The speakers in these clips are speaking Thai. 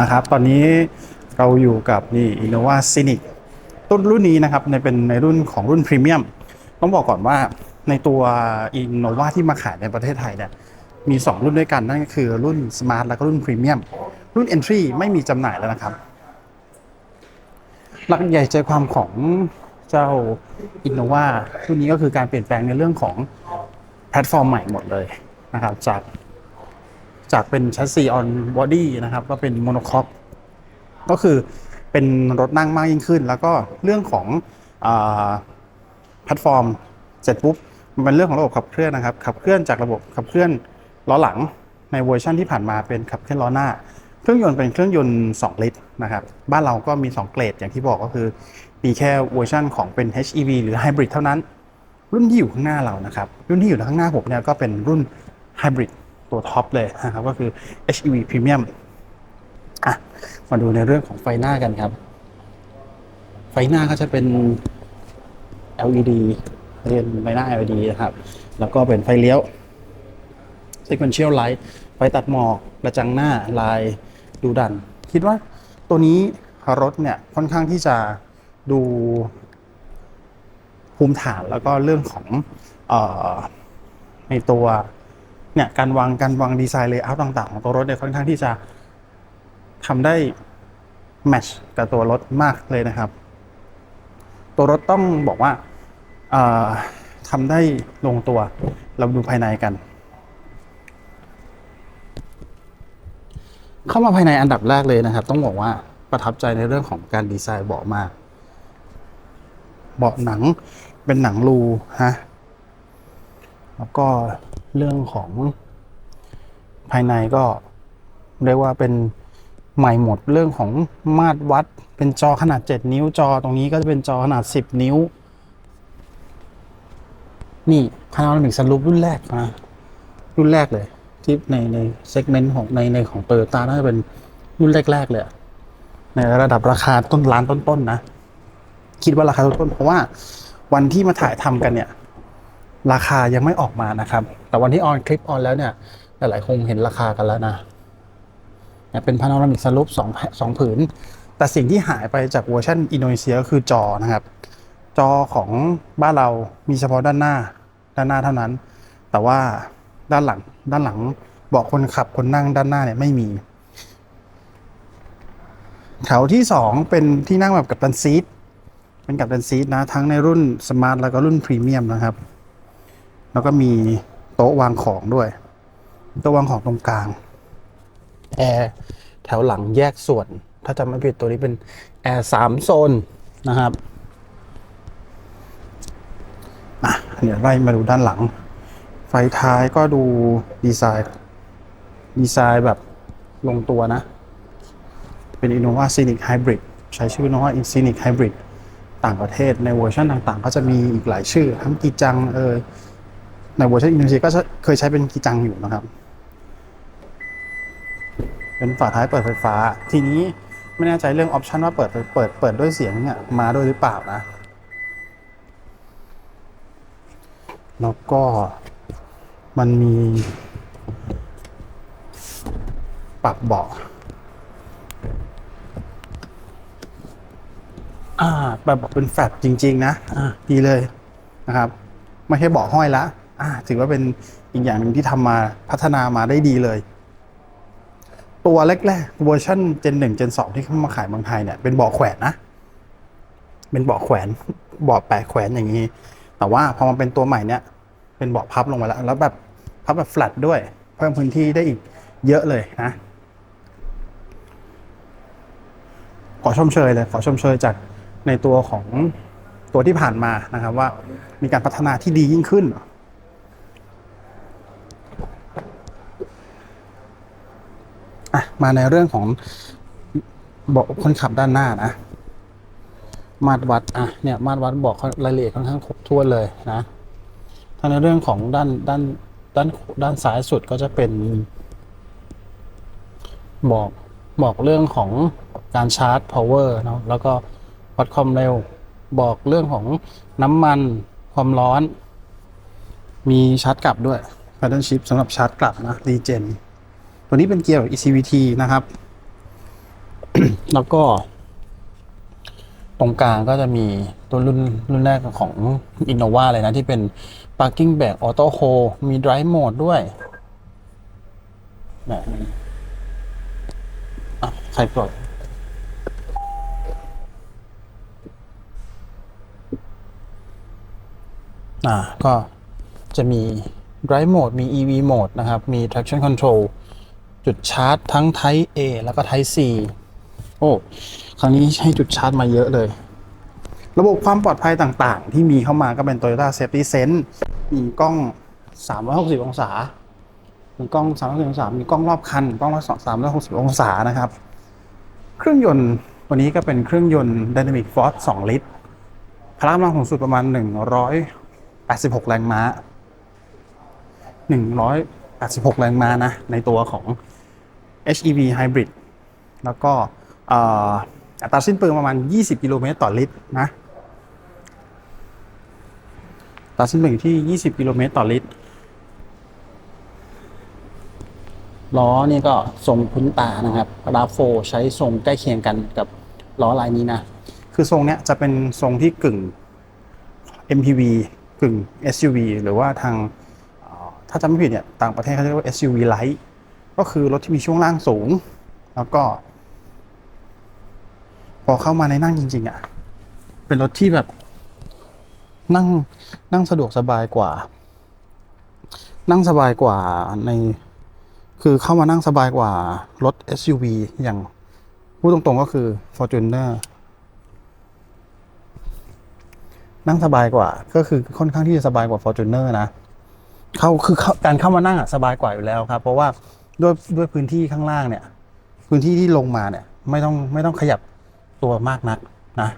มาครับ ตอนนี้เราอยู่กับนี่ Innova Scenic ต้นรุ่นนี้นะครับในเป็นในรุ่นของรุ่นพรีเมียมต้องบอกก่อนว่าในตัว Innova ที่มาขายในประเทศไทยเนี่ยมี 2 รุ่นด้วยกัน นั่นก็คือรุ่น Smart แล้วก็รุ่นพรีเมียมรุ่น Entry ไม่มีจำหน่ายแล้วนะครับ หลักใหญ่ใจความของเจ้า Innova รุ่นนี้ก็คือการเปลี่ยนแปลงในเรื่องของแพลตฟอร์มใหม่หมดเลยนะครับจาก จากเป็นชัสซีออนบอดี้นะครับก็เป็นโมโนคอ p ก็คือเป็นรถนั่งมากยิ่งขึ้น แล้วก็เรื่องของแพลตฟอร์มเสร็จปุ๊บมันเป็นเรื่องของระบบขับเคลื่อนนะครับขับเคลื่อนจากระบบขับเคลื่อนล้อหลังในเวอร์ชันที่ผ่านมาเป็นขับเคลื่อนล้อหน้า เครื่องยนต์เป็นเครื่องยนต์ 2 ลิตรนะครับบ้านเราก็มี 2 เกรดอย่างที่บอกก็คือ มีแค่เวอร์ชันของเป็น HEV หรือ Hybrid เท่านั้น รุ่นที่อยู่ข้างหน้าเรานะครับรุ่นที่อยู่ข้างหน้าผมเนี่ยก็เป็นรุ่น Hybrid ตัวท็อปเลยนะครับก็คือ HEV Premium อะมาดูในเรื่องของไฟหน้ากันครับ ไฟหน้าก็จะเป็น LED เรียนไฟหน้า LED นะครับ แล้วก็เป็นไฟเลี้ยว Sequential Light ไฟตัดหมอกกระจังหน้าลายดูดัน คิดว่าตัวนี้รถเนี่ยค่อนข้างที่จะดูภูมิฐานแล้วก็เรื่องของออในตัว เนี่ยการวางการวางดีไซน์เลเยอร์ต่างๆ ของตัวรถเนี่ยค่อนข้างที่จะทำได้แมชกับตัวรถมากเลยนะครับ ตัวรถต้องบอกว่าเอ่อทำได้ลงตัวเราดูภายในกัน เข้ามาภายในอันดับแรกเลยนะครับ ต้องบอกว่าประทับใจในเรื่องของการดีไซน์เบาะมาก เบาะหนังเป็นหนังรูฮะแล้วก็ เรื่องของภายในก็เรียกว่าเป็นใหม่หมดเรื่องของมาตรวัด เป็นจอขนาด 7 นิ้วจอตรงนี้ก็จะเป็นจอขนาด 10 นิ้ว นี่พานา r มิกส o ูปรุ่นแรกนะรุ่นแรกเลย ที่ในในเซกเมนต์ของในในของโตโยต้าน่าจะเป็นรุ่นแรกๆเลย ในระดับราคาต้นล้านต้นๆนะคิดว่าราคาต้นๆเพราะว่าวันที่มาถ่ายทำกันเนี่ย ราคายังไม่ออกมานะครับ แต่วันที่ออนคลิปออนแล้วเนี่ย หลายๆคงเห็นราคากันแล้วนะเนี่ยเป็นพานามิกส o ูปสองสองผืน แต่สิ่งที่หายไปจากเวอร์ชันอินโดนีเซียก็คือจอนะครับ จอของบ้านเรามีเฉพาะด้านหน้า ด้านหน้าเท่านั้น แต่ว่าด้านหลัง ด้านหลังเบาะคนขับคนนั่งด้านหน้าเนี่ยไม่มี แถวที่สองเป็นที่นั่งแบบกับตันซีทเป็นกับตันซีทนะ ทั้งในรุ่นสมาร์ทแล้วก็รุ่นพรีเมียมนะครับ แล้วก็มีโต๊ะวางของด้วย โต๊ะวางของตรงกลางแอร์แถวหลังแยกส่วน ถ้าจำไม่ผิดตัวนี้เป็นแอร์สามโซนนะครับอะเดี๋ยวไล่มาดูด้านหลัง ไฟท้ายก็ดูดีไซน์ ดีไซน์แบบลงตัวนะ เป็น Innova Scenic Hybrid ใช้ชื่อ Innova Scenic Hybrid ต่างประเทศในเวอร์ชันต่างๆ ก็จะมีอีกหลายชื่อ ทั้งกีจังเออ ในเวอร์ชันอินโดนีเซียก็จะเคยใช้เป็นกีจังอยู่นะครับ เป็นฝาท้ายเปิดไฟฟ้า ทีนี้ไม่แน่ใจเรื่องออปชันว่าเปิดเปิดเปิดด้วยเสียงเนี่ยมาด้วยหรือเปล่านะ แล้วก็มันมีปรับเบาะอ่าปรับเบาะเป็นแฟลตจริง ๆ นะ อ่าดีเลยนะครับ ไม่ใช่เบาะห้อยละอ่า ถือว่าเป็นอีกอย่างหนึ่งที่ทำมาพัฒนามาได้ดีเลย ตัวแรกๆเวอร์ชัน Gen 1 Gen 2ที่เข้ามาขายเมืองไทยเนี่ยเป็นเบาะแขวนนะเป็นเบาะแขวนเบาะแปะแขวนอย่างนี้ แต่ว่าพอมาเป็นตัวใหม่เนี่ย เป็นเบาะพับลงมาแล้ว แล้วแบบพับแบบ flat ด้วย เพิ่มพื้นที่ได้อีกเยอะเลยนะขอชมเชยเลยขอชมเชยจากในตัวของตัวที่ผ่านมานะครับว่ามีการพัฒนาที่ดียิ่งขึ้น อะมาในเรื่องของเบาะคนขับด้านหน้านะ มาตรวัดอะเนี่ย มาตรวัดบอกรายละเอียดค่อนข้างครบถ้วนเลยนะถ้าในเรื่องของด้านด้านด้านด้านซ้ายสุดก็จะเป็นบอกบอกเรื่องของการชาร์จ power เนาะแล้วก็วัดความเร็วบอกเรื่องของน้ำมันความร้อน มีชาร์จกลับด้วย paddle shift สำหรับชาร์จกลับนะ regen ตัวนี้เป็นเกียร์แบบ ECVT นะครับ แล้วก็ ตรงกลางก็จะมีตัวรุ่นรุ่นแรกของ Innova เลยนะ ที่เป็น Parking Brake Auto Hold มี Drive Mode ด้วยแบบนี้อะใครปลดอ่าก็จะมี Drive Mode มี EV Mode นะครับ มี Traction Control จุดชาร์จทั้ง Type A แล้วก็ Type C โอ้ครั้งนี้ให้จุดชาร์จมาเยอะเลย ระบบความปลอดภัยต่างๆ ที่มีเข้ามาก็เป็น Toyota Safety Sense มีกล้อง 360 องศา มีกล้อง 360 องศา มีกล้องรอบคัน กล้อง360 องศานะครับ เครื่องยนต์วันนี้ก็เป็นเครื่องยนต์ Dynamic Force 2 ลิตร พลังกำลังสูงสุดประมาณ 186 แรงม้า 186 แรงม้านะ ในตัวของ HEV Hybrid แล้วก็อัตราสิ้นเปลืองประมาณ 20 กิโลเมตรต่อลิตรนะอัตราสิ้นเปลืองที่ 20 กิโลเมตรต่อลิตร ล้อนี่ก็ทรงคุ้นตานะครับราโฟใช้ทรงใกล้เคียงกันกับล้อลายนี้นะ คือทรงเนี้ยจะเป็นทรงที่กึ่ง MPV กึ่ง SUV หรือว่าทางถ้าจำไม่ผิดเนี่ยต่างประเทศเขาเรียกว่า SUV Light ก็คือรถที่มีช่วงล่างสูง แล้วก็ พอเข้ามาในนั่งจริง ๆอะ เป็นรถที่แบบนั่งนั่งสะดวกสบายกว่า นั่งสบายกว่าในคือเข้ามานั่งสบายกว่ารถ SUV อย่างพูดตรงๆก็คือ Fortuner นั่งสบายกว่า ก็คือค่อนข้างที่จะสบายกว่า Fortuner นะ เข้าคือการเข้ามานั่งอะสบายกว่าอยู่แล้วครับ เพราะว่า ด้วยด้วยพื้นที่ข้างล่างเนี่ย พื้นที่ที่ลงมาเนี่ย ไม่ต้องไม่ต้องขยับตัวมากนักนะ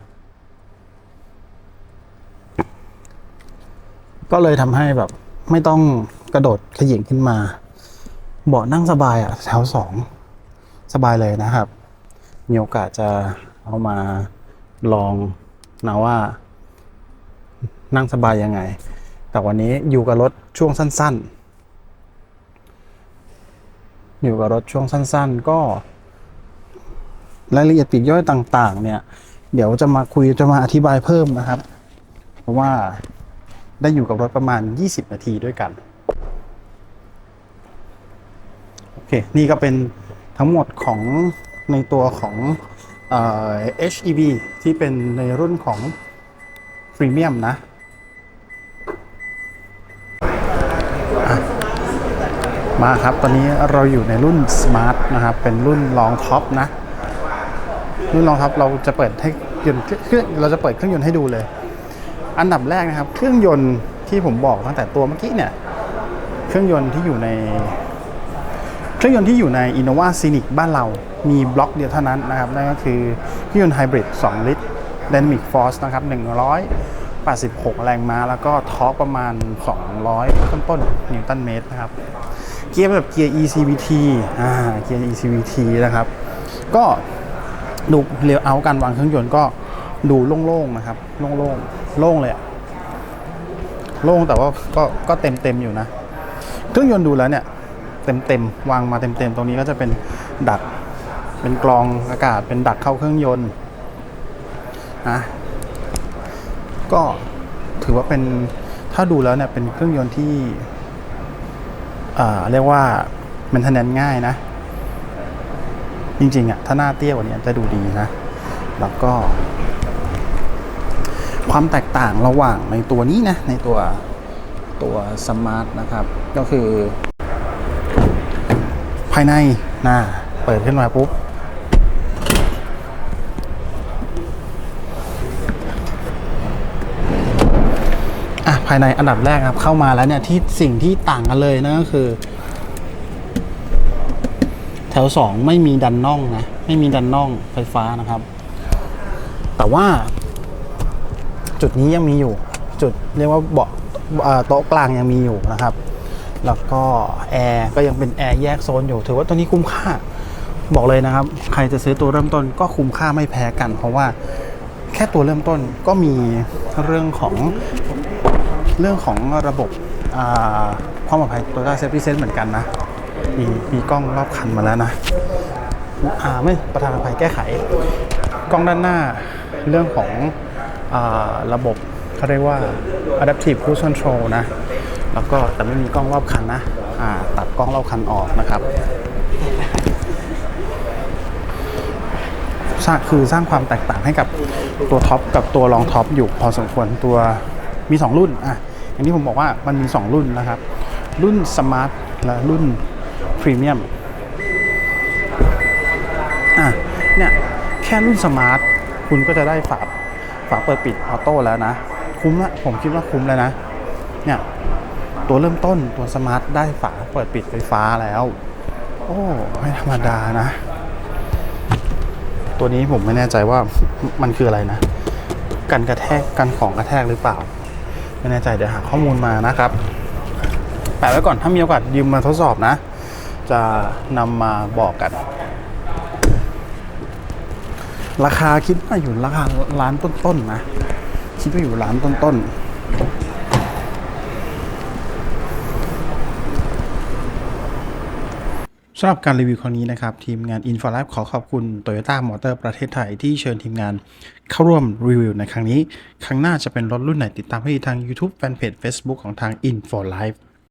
ก็เลยทำให้แบบ ไม่ต้องกระโดดขยิงขึ้นมา เบาะนั่งสบายอะแถวสองสบายเลยนะครับ มีโอกาสจะเอามาลองนะว่า นั่งสบายยังไง แต่วันนี้อยู่กับรถช่วงสั้น ๆ อยู่กับรถช่วงสั้น ๆ ก็รายละเอียดปีกย่อยต่าง ๆ เนี่ย เดี๋ยวจะมาคุยจะมาอธิบายเพิ่มนะครับ เพราะว่าได้อยู่กับรถประมาณ 20 นาทีด้วยกันโอเคนี่ก็เป็นทั้งหมดของในตัวของเอ่อ HEV ที่เป็นในรุ่นของพรีเมียมนะ มาครับ ตอนนี้เราอยู่ในรุ่น Smart นะครับ เป็นรุ่นรองท็อปนะ รุ่นรองท็อปเราจะเปิดให้ยนต์เครื่องเราจะเปิดเครื่องยนต์ให้ดูเลย อันดับแรกนะครับ เครื่องยนต์ที่ผมบอกตั้งแต่ตัวเมื่อกี้เนี่ย เครื่องยนต์ที่อยู่ใน เครื่องยนต์ที่อยู่ใน Innova Scenic บ้านเรา มีบล็อกเดียวเท่านั้นนะครับ นั่นก็คือเครื่องยนต์ไฮบริด 2 ลิตร Dynamic Force นะครับ186 แรงม้า แล้วก็ทอร์กประมาณ 200 ต้นๆนิวตันเมตรนะครับ เกียร์แบบเกียร์ ECVT อ่าเกียร์ ECVT นะครับ ก็ดูเรียวเอาการวางเครื่องยนต์ก็ดูโล่งๆนะครับ โล่งๆ โล่งเลยอะโล่งแต่ว่าก็ก็เต็มเต็มๆอยู่นะ เครื่องยนต์ดูแล้วเนี่ยเต็มเต็มๆวางมาเต็มเต็มๆตรงนี้ก็จะเป็นดักเป็นกรองอากาศเป็นดักเข้าเครื่องยนต์นะก็ถือว่าเป็นถ้าดูแล้วเนี่ยเป็นเครื่องยนต์ที่ เรียกว่ามันทนนง่ายนะ จริงๆอะถ้าหน้าเตี้ยกว่านี้จะดูดีนะ แล้วก็ ความแตกต่างระหว่างในตัวนี้นะ ในตัวตัวสมาร์ทนะครับ ก็คือ ภายในนะเปิดขึ้นมาปุ๊บ ภายในอันดับแรกครับเข้ามาแล้วเนี่ยที่สิ่งที่ต่างกันเลยนะก็คือ แถวสองไม่มีดันน่องนะไม่มีดันน่องไฟฟ้านะครับ แต่ว่า จุดนี้ยังมีอยู่ จุดเรียกว่าเบาะโต๊ะกลางยังมีอยู่นะครับ แล้วก็แอร์ก็ยังเป็นแอร์แยกโซนอยู่ ถือว่าตัวนี้คุ้มค่าบอกเลยนะครับ ใครจะซื้อตัวเริ่มต้นก็คุ้มค่าไม่แพ้กัน เพราะว่าแค่ตัวเริ่มต้นก็มีเรื่องของ เรื่องของระบบความปลอดภัยตัว Toyota Safety Sense เหมือนกันนะ มีมีกล้องรอบคันมาแล้วนะอ่าไม่ประธานภัยแก้ไข กล้องด้านหน้าเรื่องของอาระบบเขาเรียกว่า adaptive cruise control นะ แล้วก็แต่ไม่มีกล้องรอบคันนะอ่าตัดกล้องรอบคันออกนะครับสร้างคือสร้างความแตกต่างให้กับตัวท็อปกับตัวรองท็อปอยู่พอสมควรตัวมี 2 รุ่นอะ อย่างที่ผมบอกว่ามันมี 2 รุ่นนะครับ รุ่นสมาร์ทและรุ่นพรีเมียมอะเนี่ยแค่รุ่นสมาร์ทคุณก็จะได้ฝาฝาเปิดปิดออโต้แล้วนะ คุ้มละผมคิดว่าคุ้มแล้วนะเนี่ยตัวเริ่มต้นตัวสมาร์ทได้ฝาเปิดปิดไฟฟ้าแล้ว โอ้ไม่ธรรมดานะ ตัวนี้ผมไม่แน่ใจว่ามันคืออะไรนะ กันกระแทกกันของกระแทกหรือเปล่า ไม่แน่ใจเดี๋ยวหาข้อมูลมานะครับแปะไว้ก่อนถ้ามีโอกาสยืมมาทดสอบนะ จะนำมาบอกกัน ราคาคิดว่าอยู่ราคาล้านต้นๆนะคิดว่าอยู่ล้านต้นๆ สำหรับการรีวิวครั้งนี้นะครับ ทีมงาน i n f o l a b ขอขอบคุณ Toyota Motor ประเทศไทยที่เชิญทีมงานเข้าร่วมรีวิวในครั้งนี้ ครั้งหน้าจะเป็นรถรุ่นไหนติดตามให้ทาง YouTube Fanpage Facebook ของทาง i n f o l i f e